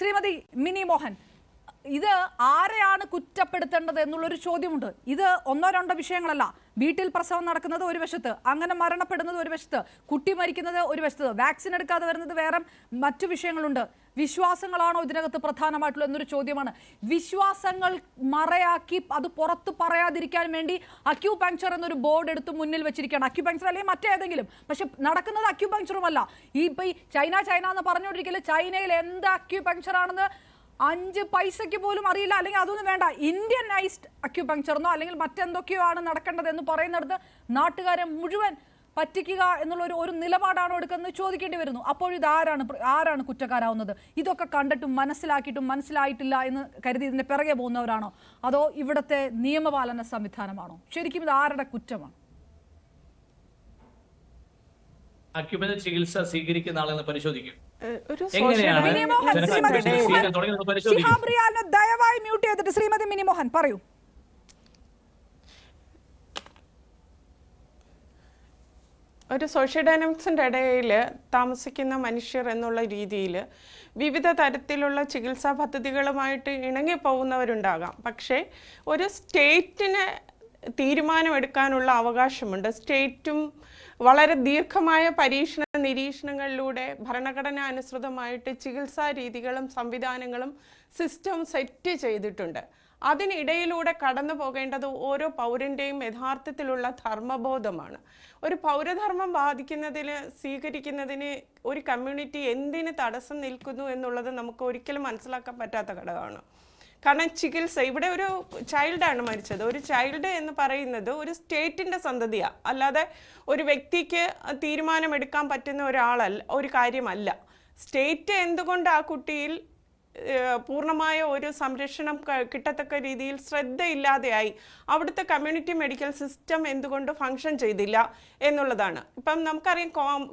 Shrimati mini Mohan. ഇത് ആരെയാണ് കുറ്റപ്പെടുത്തേണ്ടത് എന്നുള്ളൊരു ചോദ്യമുണ്ട്. ഇത് ഒന്നോ രണ്ടോ വിഷയങ്ങളല്ല. വീട്ടിൽ പ്രസവം നടക്കുന്നത് ഒരു വശത്ത് അങ്ങനെ മരണപ്പെടുന്നത് ഒരു വശത്ത് കുട്ടി മരിക്കുന്നത് ഒരു വശത്ത് വാക്സിൻ എടുക്കാതെ വരുന്നത് വേറെ മറ്റു വിഷയങ്ങളുണ്ട്. വിശ്വാസങ്ങളാണോ ഇതിനകത്ത് പ്രധാനമായിട്ടുള്ള എന്നൊരു ചോദ്യമാണ്. വിശ്വാസങ്ങൾ മറയാക്കി അത് പുറത്ത് പറയാതിരിക്കാൻ വേണ്ടി അക്യൂപങ്ചർ എന്നൊരു ബോർഡ് എടുത്ത് മുന്നിൽ വെച്ചിരിക്കുകയാണ്. അക്യൂപങ്ചർ അല്ലെങ്കിൽ മറ്റേതെങ്കിലും. പക്ഷെ നടക്കുന്നത് അക്യൂപങ്ചറുമല്ല ഈ ഇപ്പം ഈ ചൈന ചൈന എന്ന് പറഞ്ഞുകൊണ്ടിരിക്കൽ ചൈനയിൽ എന്ത് അക്യൂപങ്ചർ ആണെന്ന് അഞ്ച് പൈസയ്ക്ക് പോലും അറിയില്ല. അല്ലെങ്കിൽ അതൊന്നും വേണ്ട. ഇന്ത്യൻ ഇന്ത്യനൈസ്ഡ് അക്യുപങ്ക്ചറിനോ അല്ലെങ്കിൽ മറ്റെന്തൊക്കെയോ ആണ് നടക്കേണ്ടത് എന്ന് പറയുന്നിടത്ത് നാട്ടുകാരെ മുഴുവൻ പറ്റിക്കുക എന്നുള്ള ഒരു ഒരു നിലപാടാണോ എടുക്കുന്നത് ചോദിക്കേണ്ടി വരുന്നു. അപ്പോൾ ആരാണ് ആരാണ് കുറ്റക്കാരാവുന്നത്? ഇതൊക്കെ കണ്ടിട്ടും മനസ്സിലാക്കിയിട്ടും മനസ്സിലായിട്ടില്ല എന്ന് കരുതി ഇതിന്റെ പിറകെ പോകുന്നവരാണോ? അതോ ഇവിടുത്തെ നിയമപാലന സംവിധാനമാണോ? ശരിക്കും ഇത് ആരുടെ കുറ്റമാണ് അക്യുപത ചികിത്സ സ്വീകരിക്കുന്ന ആളെന്ന് പരിശോധിക്കും ഏഹ് ഒരു എങ്ങനെയാണ് മിനി social മോഹൻ, ജനങ്ങൾ ശ്രീമതി ചികിത്സ മിനി സ്വീകരിക്കാൻ മോഹൻ, ചികിത്സ സ്വീകരിക്കുന്ന ആളെന്ന് പരിശോധിക്കും. ദയവായി മ്യൂട്ട് ചെയ്തിട്ട് ശ്രീമതി മിനിമോഹൻ പറയൂ. ഒരു സോഷ്യൽ ഡൈനാമിക്സിന്റെ ഇടയിൽ താമസിക്കുന്ന മനുഷ്യർ എന്നുള്ള രീതിയിൽ വിവിധ തരത്തിലുള്ള ചികിത്സാ പദ്ധതികളുമായിട്ട് ഇണങ്ങി പോകുന്നവരുണ്ടാകാം. പക്ഷേ ഒരു സ്റ്റേറ്റിന് തീരുമാനമെടുക്കാനുള്ള അവകാശമുണ്ട്. സ്റ്റേറ്റും വളരെ ദീർഘമായ പരീക്ഷണ നിരീക്ഷണങ്ങളിലൂടെ ഭരണഘടന അനുസൃതമായിട്ട് ചികിത്സാ രീതികളും സംവിധാനങ്ങളും സിസ്റ്റം സെറ്റ് ചെയ്തിട്ടുണ്ട്. അതിനിടയിലൂടെ കടന്നു പോകേണ്ടത് ഓരോ പൗരന്റെയും യഥാർത്ഥത്തിലുള്ള ധർമ്മബോധമാണ്. ഒരു പൗരധർമ്മം ബാധിക്കുന്നതിന് സ്വീകരിക്കുന്നതിന് ഒരു കമ്മ്യൂണിറ്റി എന്തിന് തടസ്സം നിൽക്കുന്നു എന്നുള്ളത് നമുക്ക് ഒരിക്കലും മനസ്സിലാക്കാൻ പറ്റാത്ത ഘടകമാണ്. കാരണം ചികിത്സ ഇവിടെ ഒരു ചൈൽഡാണ് മരിച്ചത്. ഒരു ചൈൽഡ് എന്ന് പറയുന്നത് ഒരു സ്റ്റേറ്റിന്റെ സന്തതിയാണ് അല്ലാതെ ഒരു വ്യക്തിക്ക് തീരുമാനമെടുക്കാൻ പറ്റുന്ന ഒരാളല്ല ഒരു കാര്യമല്ല. സ്റ്റേറ്റ് എന്തുകൊണ്ട് ആ കുട്ടിയിൽ പൂർണമായ ഒരു സംരക്ഷണം കിട്ടത്തക്ക രീതിയിൽ ശ്രദ്ധയില്ലാതെയായി അവിടുത്തെ കമ്മ്യൂണിറ്റി മെഡിക്കൽ സിസ്റ്റം എന്തുകൊണ്ട് ഫങ്ഷൻ ചെയ്തില്ല എന്നുള്ളതാണ്. ഇപ്പം നമുക്കറിയാം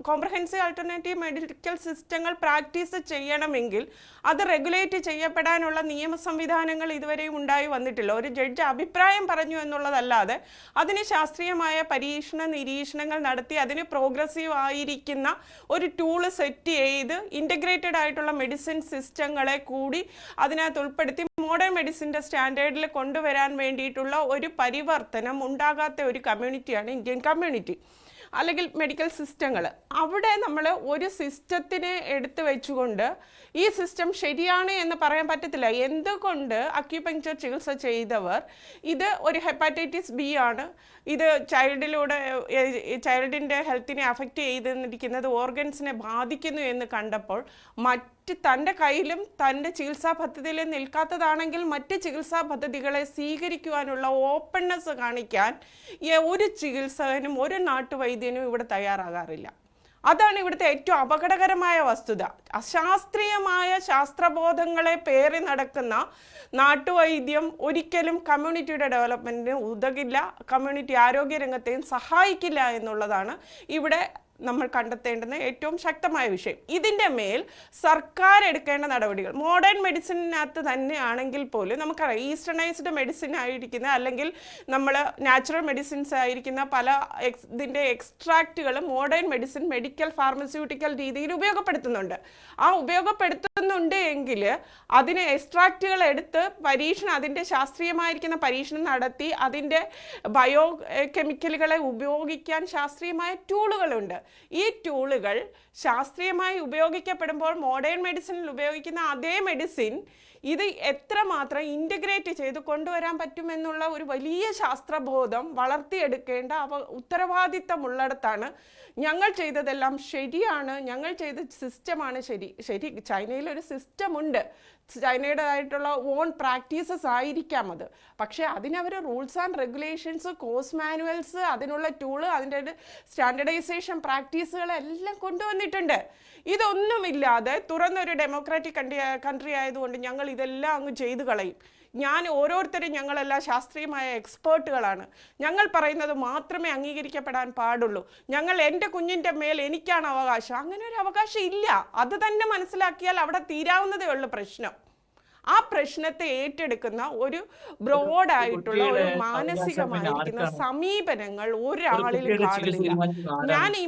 കോംപ്രഹെൻസീവ് ആൾട്ടർനേറ്റീവ് മെഡിക്കൽ സിസ്റ്റങ്ങൾ പ്രാക്ടീസ് ചെയ്യണമെങ്കിൽ അത് റെഗുലേറ്റ് ചെയ്യപ്പെടാനുള്ള നിയമ സംവിധാനങ്ങൾ ഇതുവരെയും ഉണ്ടായി വന്നിട്ടില്ല. ഒരു ജഡ്ജ് അഭിപ്രായം പറഞ്ഞു എന്നുള്ളതല്ലാതെ അതിന് ശാസ്ത്രീയമായ പരീക്ഷണ നിരീക്ഷണങ്ങൾ നടത്തി അതിന് പ്രോഗ്രസീവ് ആയിരിക്കുന്ന ഒരു ടൂൾ സെറ്റ് ചെയ്ത് ഇന്റഗ്രേറ്റഡ് ആയിട്ടുള്ള മെഡിസിൻ സിസ്റ്റങ്ങളെ കൂടി അതിനകത്ത് ഉൾപ്പെടുത്തി മോഡേൺ മെഡിസിന്റെ സ്റ്റാൻഡേർഡിൽ കൊണ്ടുവരാൻ വേണ്ടിയിട്ടുള്ള ഒരു പരിവർത്തനം ഉണ്ടാകാത്ത ഒരു കമ്മ്യൂണിറ്റിയാണ് ഇന്ത്യൻ കമ്മ്യൂണിറ്റി അല്ലെങ്കിൽ മെഡിക്കൽ സിസ്റ്റങ്ങൾ അവിടെ നമ്മൾ ഒരു സിസ്റ്റത്തിനെ എടുത്തു വെച്ചുകൊണ്ട് ഈ സിസ്റ്റം ശരിയാണ് എന്ന് പറയാൻ പറ്റത്തില്ല. എന്തുകൊണ്ട് അക്യുപങ്ചർ ചികിത്സ ചെയ്തവർ ഇത് ഒരു ഹെപ്പാറ്റൈറ്റിസ് ബി ആണ്. ഇത് ചൈൽഡിലൂടെ ചൈൽഡിന്റെ ഹെൽത്തിനെ അഫക്റ്റ് ചെയ്തിരിക്കുന്നത് ഓർഗൻസിനെ ബാധിക്കുന്നു എന്ന് കണ്ടപ്പോൾ മറ്റ് തന്റെ കയ്യിലും തന്റെ ചികിത്സാ പദ്ധതിയിലും നിൽക്കാത്തതാണെങ്കിൽ മറ്റ് ചികിത്സാ പദ്ധതികളെ സ്വീകരിക്കുവാനുള്ള ഓപ്പൺനെസ് കാണിക്കാൻ ഒരു ചികിത്സകനും ഒരു നാട്ടുവൈദ്യനും ഇവിടെ തയ്യാറാകാറില്ല. അതാണ് ഇവിടുത്തെ ഏറ്റവും അപകടകരമായ വസ്തുത. അശാസ്ത്രീയമായ ശാസ്ത്രബോധങ്ങളെ പേറി നടക്കുന്ന നാട്ടുവൈദ്യം ഒരിക്കലും കമ്മ്യൂണിറ്റിയുടെ ഡെവലപ്മെന്റിന് ഉതകില്ല. കമ്മ്യൂണിറ്റി ആരോഗ്യരംഗത്തെയും സഹായിക്കില്ല എന്നുള്ളതാണ് ഇവിടെ നമ്മൾ കണ്ടെത്തേണ്ടുന്ന ഏറ്റവും ശക്തമായ വിഷയം. ഇതിന്റെ മേൽ സർക്കാർ എടുക്കേണ്ട നടപടികൾ. മോഡേൺ മെഡിസിനകത്ത് തന്നെ ആണെങ്കിൽ പോലും നമുക്കറിയാം ഈസ്റ്റേണൈസ്ഡ് മെഡിസിൻ ആയിരിക്കുന്ന അല്ലെങ്കിൽ നമ്മൾ നാച്ചുറൽ മെഡിസിൻസ് ആയിരിക്കുന്ന പല എക്സ് ഇതിന്റെ എക്സ്ട്രാക്റ്റുകൾ മോഡേൺ മെഡിസിൻ മെഡിക്കൽ ഫാർമസ്യൂട്ടിക്കൽ രീതിയിൽ ഉപയോഗപ്പെടുത്തുന്നുണ്ട്. ആ ഉപയോഗപ്പെടുത്തുന്നുണ്ട് എങ്കിൽ അതിന് എക്സ്ട്രാക്റ്റുകൾ എടുത്ത് പരീക്ഷണം അതിന്റെ ശാസ്ത്രീയമായിരിക്കുന്ന പരീക്ഷണം നടത്തി അതിന്റെ ബയോ കെമിക്കലുകളെ ഉപയോഗിക്കാൻ ശാസ്ത്രീയമായ ടൂളുകളുണ്ട് ഈ ടൂളുകൾ ശാസ്ത്രീയമായി ഉപയോഗിക്കപ്പെടുമ്പോൾ മോഡേൺ മെഡിസിനിൽ ഉപയോഗിക്കുന്ന അതേ മെഡിസിൻ ഇത് എത്രമാത്രം ഇന്റഗ്രേറ്റ് ചെയ്ത് കൊണ്ടുവരാൻ പറ്റുമെന്നുള്ള ഒരു വലിയ ശാസ്ത്രബോധം വളർത്തിയെടുക്കേണ്ട അവ ഉത്തരവാദിത്തമുള്ളിടത്താണ് ഞങ്ങൾ ചെയ്തതെല്ലാം ശരിയാണ് ഞങ്ങൾ ചെയ്ത സിസ്റ്റമാണ് ശരി ശരി ചൈനയിലൊരു ഒരു സിസ്റ്റം ചൈനയുടേതായിട്ടുള്ള ഓൺ പ്രാക്ടീസസ് ആയിരിക്കാം അത്. പക്ഷേ അതിനവർ rules and regulations codes manuals അതിനുള്ള ടൂൾ അതിന്റെ സ്റ്റാൻഡർഡൈസേഷൻ പ്രാക്ടീസുകളെല്ലാം കൊണ്ടുവന്നിട്ടുണ്ട്. ഇതൊന്നുമില്ലാതെ തുറന്നൊരു ഡെമോക്രാറ്റിക് കൺട്രി ആയതുകൊണ്ട് ഞങ്ങൾ ഇതെല്ലാം അങ്ങ് ചെയ്തു കളയും. ഞാൻ ഓരോരുത്തരും ഞങ്ങളെല്ലാം ശാസ്ത്രീയമായ എക്സ്പേർട്ടുകളാണ്. ഞങ്ങൾ പറയുന്നത് മാത്രമേ അംഗീകരിക്കപ്പെടാൻ പാടുള്ളൂ. ഞങ്ങൾ എന്റെ കുഞ്ഞിന്റെ മേൽ എനിക്കാണ് അവകാശം. അങ്ങനെ ഒരു അവകാശം ഇല്ല. അത് തന്നെ മനസ്സിലാക്കിയാൽ അവിടെ തീരാവുന്നതേ ഉള്ളൂ പ്രശ്നം. ആ പ്രശ്നത്തെ ഏറ്റെടുക്കുന്ന ഒരു ബ്രോഡ് ആയിട്ടുള്ള ഒരു മാനസികമായിരിക്കുന്ന സമീപനങ്ങൾ ഒരാളിൽ ഒരാളിലും കാണുന്നില്ല. ഞാൻ ഈ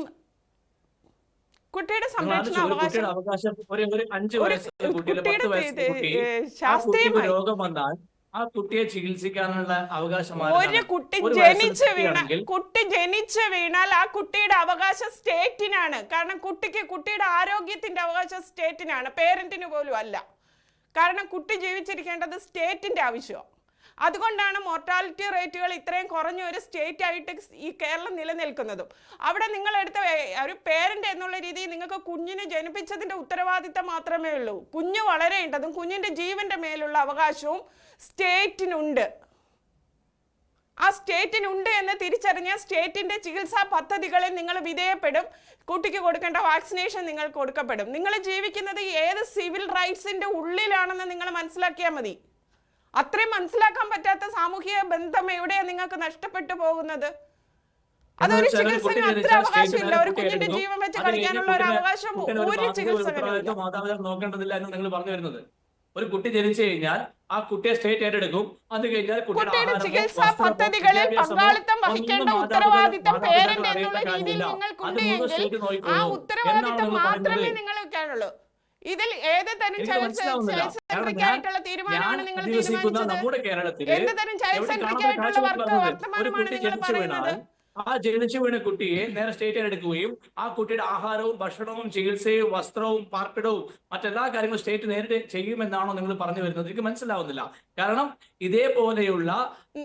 കുട്ടിയുടെ സംരക്ഷണ അവകാശം കുട്ടിയുടെ രോഗം വന്നാൽ ആ കുട്ടിയെ ചികിത്സിക്കാനുള്ള അവകാശം ഒരു കുട്ടി ജനിച്ച് വീണ കുട്ടി ജനിച്ച് വീണാൽ ആ കുട്ടിയുടെ അവകാശം സ്റ്റേറ്റിനാണ്. കാരണം കുട്ടിക്ക് കുട്ടിയുടെ ആരോഗ്യത്തിന്റെ അവകാശം സ്റ്റേറ്റിനാണ്. പേരന്റിന് പോലും അല്ല. കാരണം കുട്ടി ജീവിച്ചിരിക്കേണ്ടത് സ്റ്റേറ്റിന്റെ ആവശ്യമാണ് അതുകൊണ്ടാണ് മോർട്ടാലിറ്റി റേറ്റുകൾ ഇത്രയും കുറഞ്ഞ ഒരു സ്റ്റേറ്റ് ആയിട്ട് ഈ കേരളം നിലനിൽക്കുന്നതും. അവിടെ നിങ്ങൾ എടുത്ത ഒരു പേരന്റ് എന്നുള്ള രീതിയിൽ നിങ്ങൾക്ക് കുഞ്ഞിനെ ജനിപ്പിച്ചതിന്റെ ഉത്തരവാദിത്തം മാത്രമേ ഉള്ളൂ. കുഞ്ഞ് വളരേണ്ടതും കുഞ്ഞിന്റെ ജീവന്റെ മേലുള്ള അവകാശവും സ്റ്റേറ്റിനുണ്ട് ആ സ്റ്റേറ്റിനുണ്ട് എന്ന് തിരിച്ചറിഞ്ഞ സ്റ്റേറ്റിന്റെ ചികിത്സാ പദ്ധതികളിൽ നിങ്ങൾ വിധേയപ്പെടും. കുട്ടിക്ക് കൊടുക്കേണ്ട വാക്സിനേഷൻ നിങ്ങൾ കൊടുക്കപ്പെടും. നിങ്ങൾ ജീവിക്കുന്നത് ഏത് സിവിൽ റൈറ്റ്സിന്റെ ഉള്ളിലാണെന്ന് നിങ്ങൾ മനസ്സിലാക്കിയാൽ മതി. അത്രയും മനസ്സിലാക്കാൻ പറ്റാത്ത സാമൂഹിക ബന്ധം എവിടെയാ നിങ്ങൾക്ക് നഷ്ടപ്പെട്ടു പോകുന്നത്? അതൊരു ചികിത്സകന് അത്ര അവകാശമില്ല. ഒരു കുഞ്ഞിന്റെ ജീവൻ വെച്ച് കളിക്കാനുള്ള ഒരു അവകാശം ഒരു ചികിത്സകനും മാതാപിതാക്കൾ നോക്കേണ്ടതില്ല എന്ന് നിങ്ങൾ പറഞ്ഞു വരുന്നത്. ഒരു കുട്ടി ജനിച്ചു കഴിഞ്ഞാൽ ആ കുട്ടിയെ സ്റ്റേറ്റ് ഏറ്റെടുക്കും. അത് കഴിഞ്ഞാൽ കുട്ടിയുടെ ചികിത്സാ പദ്ധതികളിൽ പങ്കാളിത്തം വഹിക്കേണ്ട ഉത്തരവാദിത്തം പേരന്റ് എന്നുള്ള രീതിയിൽ കാര്യമില്ല. നിങ്ങൾക്കുണ്ട് അത് മൂന്ന് എങ്കിൽ സ്റ്റേറ്റ് ആ ഉത്തരവാദിത്തം മാത്രമേ നിങ്ങൾ വെക്കാനുള്ളൂ ഇതിൽ ഏത് തരം ചൈൽഡ്. സെൻട്രിക് ആയിട്ടുള്ള തീരുമാനമാണ് നിങ്ങൾ തീരുമാനിച്ചത് എന്ത് തരം ചൈൽഡ് സെൻട്രിക് ആയിട്ടുള്ള വർത്തമാനമാണ് നിങ്ങൾ പറയുന്നത് ആ ജനിച്ചു വീണ കുട്ടിയെ നേരെ സ്റ്റേറ്റ് എടുക്കുകയും ആ കുട്ടിയുടെ ആഹാരവും ഭക്ഷണവും ചികിത്സയും വസ്ത്രവും പാർപ്പിടവും മറ്റെല്ലാ കാര്യങ്ങളും സ്റ്റേറ്റ് നേരിട്ട് ചെയ്യുമെന്നാണോ നിങ്ങൾ പറഞ്ഞു വരുന്നത്? എനിക്ക് മനസ്സിലാവുന്നില്ല. കാരണം ഇതേപോലെയുള്ള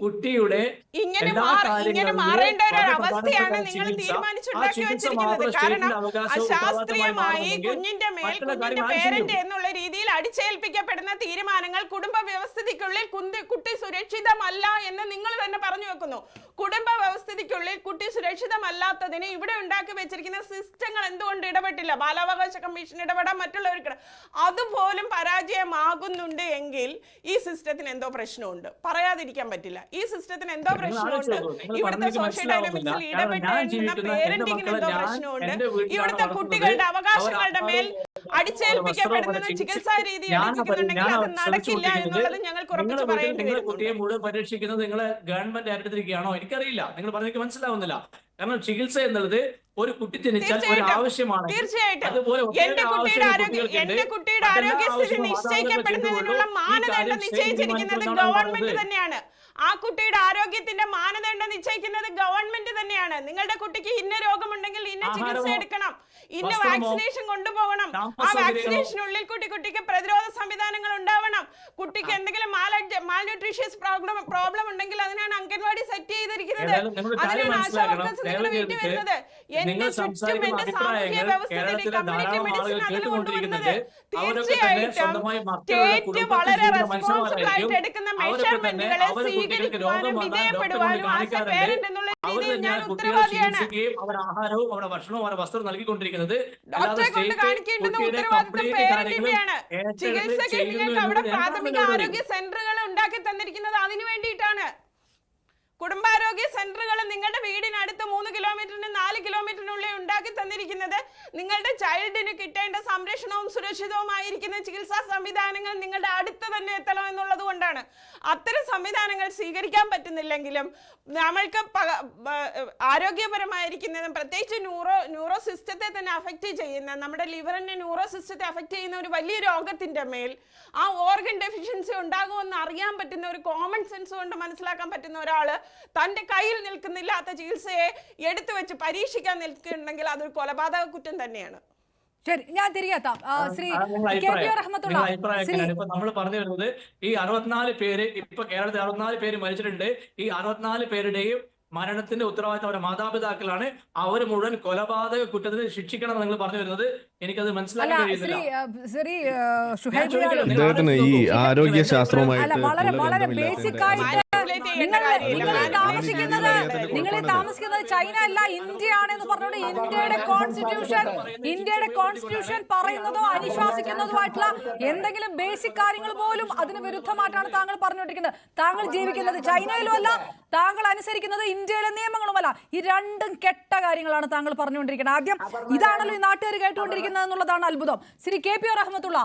കുട്ടിയുടെ എല്ലാ കാര്യങ്ങളും അവകാശവും കുഞ്ഞിന്റെ മേൽ മറ്റുള്ള കുഞ്ഞിന്റെ പേരന്റ് എന്നുള്ള രീതിയിൽ അടിച്ചേൽപ്പിക്കപ്പെടുന്ന തീരുമാനങ്ങൾ കുടുംബ വ്യവസ്ഥിതിക്കുള്ളിൽ കുട്ടി സുരക്ഷിതമല്ല എന്ന് നിങ്ങൾ തന്നെ പറഞ്ഞു വെക്കുന്നു. കുടുംബ വ്യവസ്ഥിതിക്കുള്ളിൽ കുട്ടി സുരക്ഷിതമല്ലാത്തതിന് ഇവിടെ ഉണ്ടാക്കി വെച്ചിരിക്കുന്ന സിസ്റ്റങ്ങൾ എന്തുകൊണ്ട് ഇടപെട്ടില്ല? ബാലാവകാശ കമ്മീഷൻ ഇടപെടാൻ മറ്റുള്ളവർക്ക് അതുപോലും പരാജയമാകുന്നുണ്ട് എങ്കിൽ ഈ സിസ്റ്റത്തിന് എന്തോ പ്രശ്നമുണ്ട്. പറയാതിരിക്കാൻ പറ്റില്ല. ഈ സിസ്റ്റത്തിന് എന്തോ പ്രശ്നമുണ്ട്. ഇവിടുത്തെ സോഷ്യൽ. ഡൈനാമിക്സിൽ എന്റെ പേരന്റിങ്ങിന് എന്തോ പ്രശ്നമുണ്ട്. ഇവിടുത്തെ കുട്ടികളുടെ അവകാശങ്ങളുടെ മേൽ അടിച്ചേൽപ്പിക്കപ്പെടുന്നത് ചികിത്സാ രീതി ഞാൻ അത് നടക്കില്ല എന്നുള്ളത് ഞങ്ങൾക്ക് നിങ്ങളുടെ ഉറപ്പിച്ച് പറയേണ്ടി കുട്ടിയെ മുഴുവൻ പരീക്ഷിക്കുന്നത് നിങ്ങൾ ഗവൺമെന്റ് ഏറ്റെടുത്തിരിക്കുകയാണോ? എനിക്കറിയില്ല. നിങ്ങൾ പറഞ്ഞെനിക്ക് മനസ്സിലാവുന്നില്ല. കാരണം ചികിത്സ എന്നുള്ളത് ഒരു കുട്ടി ജനിച്ചാൽ ഒരു ആവശ്യമാണ് തീർച്ചയായിട്ടും. എന്റെ കുട്ടിയുടെ ആരോഗ്യസ്ഥിതി നിശ്ചയിക്കപ്പെടുന്നതിനുള്ള മാനദണ്ഡം നിശ്ചയിച്ചിരിക്കുന്നത് ഗവൺമെന്റ് തന്നെയാണ്. ആ കുട്ടിയുടെ ആരോഗ്യത്തിന്റെ മാനദണ്ഡം നിശ്ചയിക്കുന്നത് ഗവൺമെന്റ് തന്നെയാണ്. നിങ്ങളുടെ കുട്ടിക്ക് ഇന്ന രോഗമുണ്ടെങ്കിൽ ഇന്ന ചികിത്സ എടുക്കണം. ഇന്ന വാക്സിനേഷൻ കൊണ്ടുപോകണം. ആ വാക്സിനേഷനുള്ളിൽ കുട്ടി കുട്ടിക്ക് പ്രതിരോധ സംവിധാനങ്ങൾ ഉണ്ടാവണം. കുട്ടിക്ക് എന്തെങ്കിലും മാൽന്യൂട്രീഷ്യസ് പ്രോബ്ലം പ്രോബ്ലം ഉണ്ടെങ്കിൽ അതിനാണ് അംഗൻവാടി സെറ്റ് ചെയ്തിരിക്കുന്നത്. അതിനാണ് ആശാ. വർക്കേഴ്സ് നിങ്ങളുടെ വീട്ടിൽ വരുന്നത്. എന്റെ ചുറ്റും എന്റെ സാമൂഹ്യ കേരളത്തിലെ കമ്മ്യൂണിറ്റി മെഡിസിൻ അതിന് കൊണ്ടുവരുന്നത് തീർച്ചയായിട്ടും സ്റ്റേറ്റ് വളരെ റെസ്പോൺസിബിൾ ആയിട്ട് എടുക്കുന്ന മെഷർമെന്റുകളെ സ്വീകരിക്കുവാനും വിധേയപ്പെടുവാനും എ പേരന്റ് എന്നുള്ള അവർ തന്നെയാണ് കുട്ടികളെ ചികിത്സിക്കുകയും അവരുടെ ആഹാരവും അവരുടെ ഭക്ഷണവും അവരുടെ വസ്ത്രവും നൽകിക്കൊണ്ടിരിക്കുന്നത്. ഡോക്ടറെ കൊണ്ട് കാണിക്കേണ്ടുന്ന ഉത്തരവാദിത്വം പേരന്റിന്റെയാണ് ചികിത്സയ്ക്ക് നിങ്ങൾക്ക് അവിടെ പ്രാഥമിക ആരോഗ്യ സെന്ററുകൾ ഉണ്ടാക്കി തന്നിരിക്കുന്നത് അതിനു വേണ്ടിയിട്ടാണ് കുടുംബാരോഗ്യ സെന്ററുകൾ നിങ്ങളുടെ വീടിനടുത്ത് മൂന്ന് കിലോമീറ്ററിന് നാല് കിലോമീറ്ററിനുള്ളിൽ ഉണ്ടാക്കി തന്നിരിക്കുന്നത്. നിങ്ങളുടെ ചൈൽഡിന് കിട്ടേണ്ട സംരക്ഷണവും സുരക്ഷിതവുമായിരിക്കുന്ന ചികിത്സാ സംവിധാനങ്ങൾ നിങ്ങളുടെ അടുത്ത് തന്നെ എത്തണം എന്നുള്ളത് കൊണ്ടാണ്. അത്തരം സംവിധാനങ്ങൾ സ്വീകരിക്കാൻ പറ്റുന്നില്ലെങ്കിലും നമ്മൾക്ക് ആരോഗ്യപരമായിരിക്കുന്നതും പ്രത്യേകിച്ച് ന്യൂറോ ന്യൂറോ സിസ്റ്റത്തെ തന്നെ അഫക്റ്റ് ചെയ്യുന്ന നമ്മുടെ ലിവറിന്റെ ന്യൂറോ സിസ്റ്റത്തെ അഫക്റ്റ് ചെയ്യുന്ന ഒരു വലിയ രോഗത്തിന്റെ മേൽ ആ ഓർഗൻ ഡെഫിഷ്യൻസി ഉണ്ടാകുമെന്ന് അറിയാൻ പറ്റുന്ന ഒരു കോമൺ സെൻസ് കൊണ്ട് മനസ്സിലാക്കാൻ പറ്റുന്ന ഒരാൾ തന്റെ കയ്യിൽ നിൽക്കുന്നില്ലാത്ത ചികിത്സയെ എടുത്തു വെച്ച് പരീക്ഷിക്കാൻ നിൽക്കുന്നുണ്ടെങ്കിൽ അതൊരു കൊലപാതക കുറ്റം തന്നെയാണ്. ശരി ഞാൻ തിരികെത്താം. ശ്രീ കെ പി റഹ്മത്തുള്ള നമ്മൾ പറഞ്ഞു വരുന്നത് ഈ അറുപത്തിനാല് പേര് ഇപ്പൊ കേരളത്തിൽ അറുപത്തിനാല് പേര് മരിച്ചിട്ടുണ്ട്. ഈ അറുപത്തിനാല് പേരുടെയും മരണത്തിന്റെ ഉത്തരവാദിത്തം അവരുടെ മാതാപിതാക്കളാണ്. അവർ മുഴുവൻ കൊലപാതക കുറ്റത്തിന് ശിക്ഷിക്കണം നിങ്ങൾ പറഞ്ഞു വരുന്നത്. എനിക്കത് മനസ്സിലാക്കാൻ കഴിയുന്നില്ല. വളരെ വളരെ ബന്ധമില്ലാത്തതിന്റെ ബേസിക് ആയിട്ട് ചെയ്യേണ്ട നിങ്ങൾ കാര്യമില്ല. നിങ്ങൾ ഞാൻ താമസിക്കുന്നത് നിങ്ങൾ താമസിക്കുന്നത് ചൈന അല്ല ഇന്ത്യ ആണെന്ന് പറഞ്ഞുകൊണ്ട് ഇന്ത്യയുടെ കോൺസ്റ്റിറ്റ്യൂഷൻ ഇന്ത്യയുടെ കോൺസ്റ്റിറ്റ്യൂഷൻ പറയുന്നതോ അനുശാസിക്കുന്നതോ ആയിട്ടുള്ള എന്തെങ്കിലും ബേസിക് കാര്യങ്ങൾ പോലും അതിന് വിരുദ്ധമായിട്ടാണ് താങ്കൾ പറഞ്ഞുകൊണ്ടിരിക്കുന്നത് താങ്കൾ ജീവിക്കുന്നത് ചൈനയിലും അല്ല താങ്കൾ അനുസരിക്കുന്നത് ഇന്ത്യയിലെ നിയമങ്ങളുമല്ല ഈ രണ്ടും കെട്ട കാര്യങ്ങളാണ് താങ്കൾ പറഞ്ഞുകൊണ്ടിരിക്കുന്നത് ആദ്യം ഇതാണല്ലോ ഈ നാട്ടുകാർ കേട്ടുകൊണ്ടിരിക്കുന്നത് എന്നുള്ളതാണ് അത്ഭുതം ശ്രീ കെ പി റഹ്മത്തുള്ള